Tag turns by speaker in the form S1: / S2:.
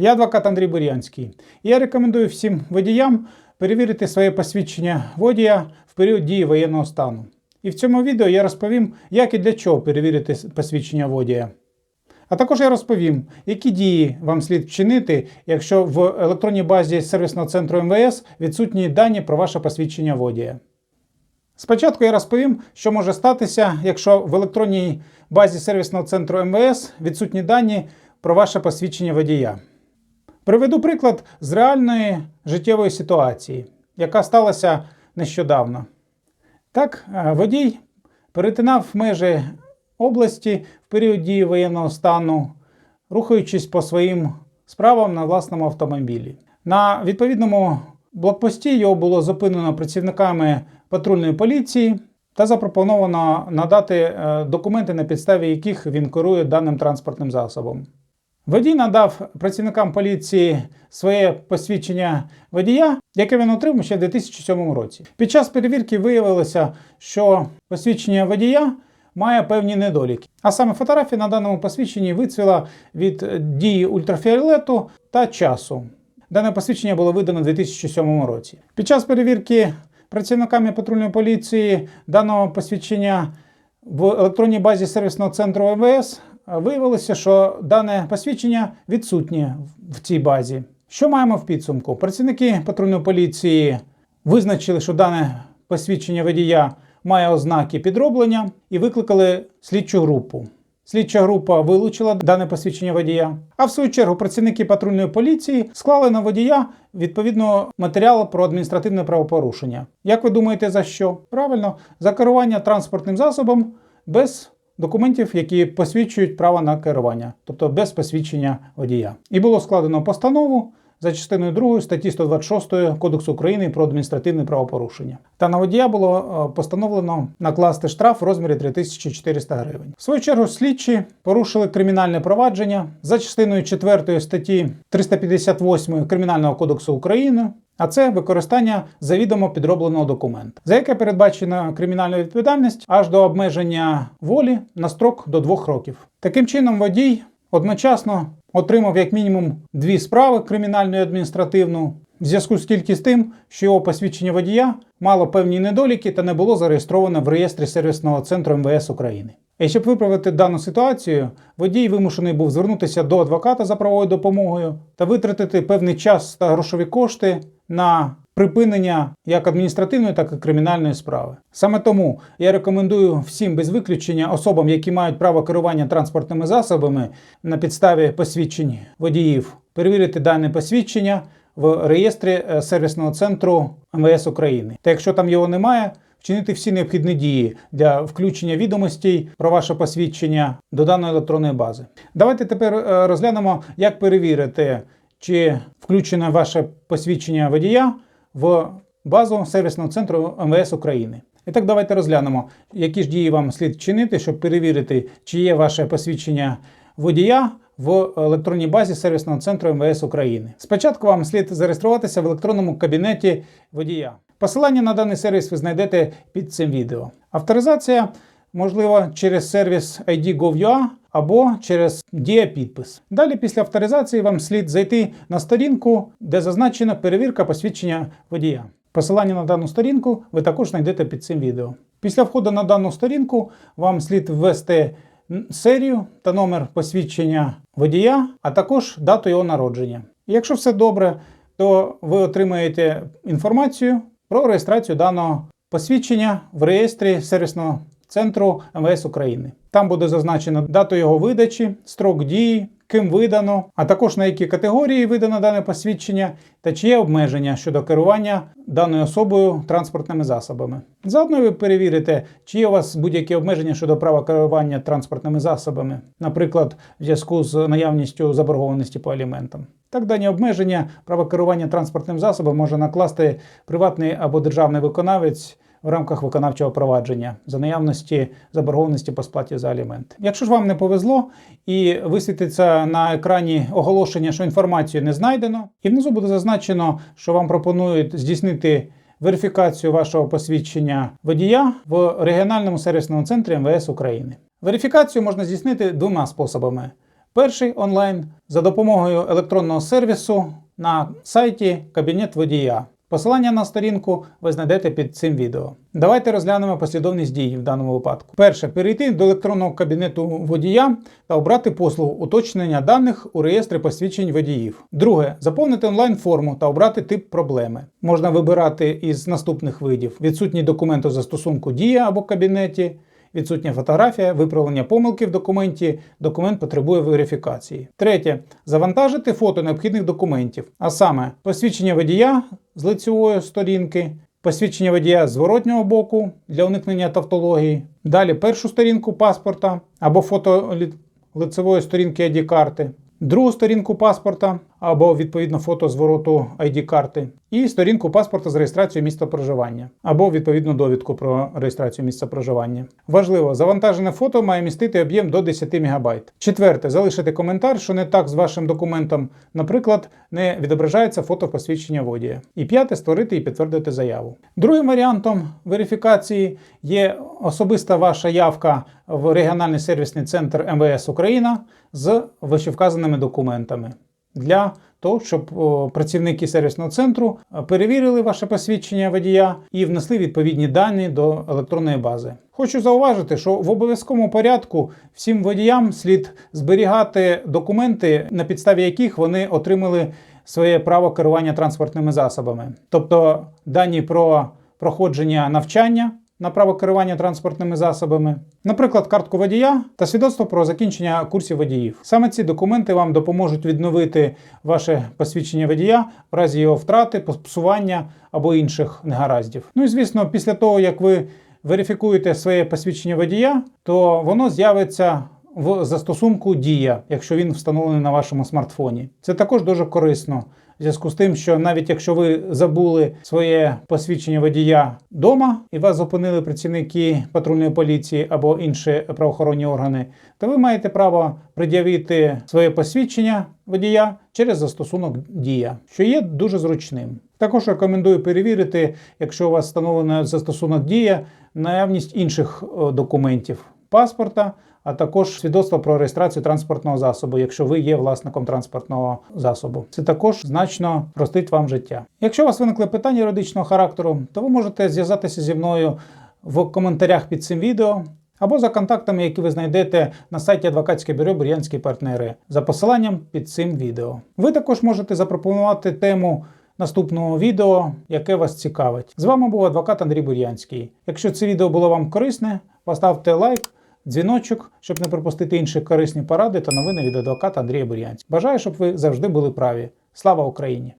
S1: Я адвокат Андрій Бурянський. І я рекомендую всім водіям перевірити своє посвідчення водія в період дії воєнного стану. І в цьому відео я розповім, як і для чого перевірити посвідчення водія. А також я розповім, які дії вам слід вчинити, якщо в електронній базі сервісного центру МВС відсутні дані про ваше посвідчення водія. Спочатку я розповім, що може статися, якщо в електронній базі сервісного центру МВС відсутні дані про ваше посвідчення водія. Приведу приклад з реальної життєвої ситуації, яка сталася нещодавно. Так, е, водій перетинав межі області в період дії воєнного стану, рухаючись по своїм справам на власному автомобілі. На відповідному блокпості його було зупинено працівниками патрульної поліції та запропоновано надати е, документи, на підставі яких він керує даним транспортним засобом. Водій надав працівникам поліції своє посвідчення водія, яке він отримав ще в 2007 році. Під час перевірки виявилося, що посвідчення водія має певні недоліки. А саме фотографія на даному посвідченні вицвіла від дії ультрафіолету та часу. Дане посвідчення було видано у 2007 році. Під час перевірки працівниками патрульної поліції даного посвідчення в електронній базі сервісного центру МВС виявилося, що дане посвідчення відсутнє в цій базі. Що маємо в підсумку? Працівники патрульної поліції визначили, що дане посвідчення водія має ознаки підроблення і викликали слідчу групу. Слідча група вилучила дане посвідчення водія. А в свою чергу працівники патрульної поліції склали на водія відповідно матеріал про адміністративне правопорушення. Як ви думаєте, за що? Правильно, за керування транспортним засобом без документів, які посвідчують право на керування, тобто без посвідчення водія. І було складено постанову за частиною 2 статті 126 Кодексу України про адміністративне правопорушення. Та на водія було е, постановлено накласти штраф в розмірі 3400 гривень. В свою чергу слідчі порушили кримінальне провадження за частиною 4 статті 358 Кримінального кодексу України. А це використання завідомо підробленого документа, за яке передбачена кримінальна відповідальність аж до обмеження волі на строк до двох років. Таким чином, водій одночасно отримав як мінімум дві справи кримінальну і адміністративну, в зв'язку з тільки з тим, що його посвідчення водія мало певні недоліки та не було зареєстроване в реєстрі сервісного центру МВС України. І щоб виправити дану ситуацію, водій вимушений був звернутися до адвоката за правовою допомогою та витратити певний час та грошові кошти на припинення як адміністративної, так і кримінальної справи. Саме тому я рекомендую всім без виключення особам, які мають право керування транспортними засобами на підставі посвідчень водіїв, перевірити дане посвідчення в реєстрі е, сервісного центру МВС України. Та якщо там його немає, вчинити всі необхідні дії для включення відомостей про ваше посвідчення до даної електронної бази. Давайте тепер е, розглянемо, як перевірити, чи включене ваше посвідчення водія в базу сервісного центру МВС України. І так давайте розглянемо, які ж дії вам слід вчинити, щоб перевірити, чи є ваше посвідчення водія в електронній базі сервісного центру МВС України. Спочатку вам слід зареєструватися в електронному кабінеті водія. Посилання на даний сервіс ви знайдете під цим відео. Авторизація можлива через сервіс ID.gov.ua або через дія-підпис. Далі, після авторизації, вам слід зайти на сторінку, де зазначена перевірка посвідчення водія. Посилання на дану сторінку ви також знайдете під цим відео. Після входу на дану сторінку вам слід ввести серію та номер посвідчення водія, а також дату його народження. Якщо все добре, то ви отримаєте інформацію про реєстрацію даного посвідчення в реєстрі сервісного центру МВС України. Там буде зазначено дату його видачі, строк дії, ким видано, а також на які категорії видано дане посвідчення та чи є обмеження щодо керування даною особою транспортними засобами. Заодно ви перевірите, чи є у вас будь-які обмеження щодо права керування транспортними засобами, наприклад, в зв'язку з наявністю заборгованості по аліментам. Так, дані обмеження права керування транспортним засобом може накласти приватний або державний виконавець в рамках виконавчого провадження за наявності заборгованості по сплаті за аліменти. Якщо ж вам не повезло і висвітиться на екрані оголошення, що інформацію не знайдено, і внизу буде зазначено, що вам пропонують здійснити верифікацію вашого посвідчення водія в регіональному сервісному центрі МВС України. Верифікацію можна здійснити двома способами. Перший онлайн за допомогою електронного сервісу на сайті Кабінет водія. Посилання на сторінку ви знайдете під цим відео. Давайте розглянемо послідовність дій в даному випадку. Перше, перейти до електронного кабінету водія та обрати послугу уточнення даних у реєстрі посвідчень водіїв. Друге, заповнити онлайн-форму та обрати тип проблеми. Можна вибирати із наступних видів: відсутній документ у застосунку дія або кабінеті. Відсутня фотографія, виправлення помилки в документі, документ потребує верифікації. Третє. Завантажити фото необхідних документів, а саме посвідчення водія з лицевої сторінки, посвідчення водія зворотнього боку для уникнення тавтології. Далі першу сторінку паспорта або фото лицевої сторінки ID-карти, другу сторінку паспорта або відповідно фото звороту ID-карти, і сторінку паспорта з реєстрацією місця проживання, або відповідну довідку про реєстрацію місця проживання. Важливо, завантажене фото має містити об'єм до 10 МБ. Четверте, залишити коментар, що не так з вашим документом, наприклад, не відображається фото посвідчення водія. І п'яте, створити і підтвердити заяву. Другим варіантом верифікації є особиста ваша явка в регіональний сервісний центр МВС Україна з вищевказаними документами для того, щоб працівники сервісного центру е, перевірили ваше посвідчення водія і внесли відповідні дані до електронної бази. Хочу зауважити, що в обов'язковому порядку всім водіям слід зберігати документи, на підставі яких вони отримали своє право керування транспортними засобами, тобто дані про проходження навчання на право керування транспортними засобами, наприклад, картку водія та свідоцтво про закінчення курсів водіїв. Саме ці документи вам допоможуть відновити ваше посвідчення водія в разі його втрати, псування або інших негараздів. Ну і звісно, після того як ви верифікуєте своє посвідчення водія, то воно з'явиться в застосунку Дія, якщо він встановлений на вашому смартфоні. Це також дуже корисно. В зв'язку з тим, що навіть якщо ви забули своє посвідчення водія вдома і вас зупинили працівники патрульної поліції або інші правоохоронні органи, то ви маєте право пред'явити своє посвідчення водія через застосунок Дія, що є дуже зручним. Також рекомендую перевірити, якщо у вас встановлено застосунок Дія, наявність інших е, документів паспорта а також свідоцтво про реєстрацію транспортного засобу, якщо ви є власником транспортного засобу. Це також значно простить вам життя. Якщо у вас виникли питання юридичного характеру, то ви можете зв'язатися зі мною в коментарях під цим відео. Або за контактами, які ви знайдете на сайті адвокатське бюро Бур'янські партнери за посиланням під цим відео. Ви також можете запропонувати тему наступного відео, яке вас цікавить. З вами був адвокат Андрій Бур'янський. Якщо це відео було вам корисне, поставте лайк дзвіночок, щоб не пропустити інші корисні поради та новини від адвоката Андрія Бур'янця. Бажаю, щоб ви завжди були праві. Слава Україні!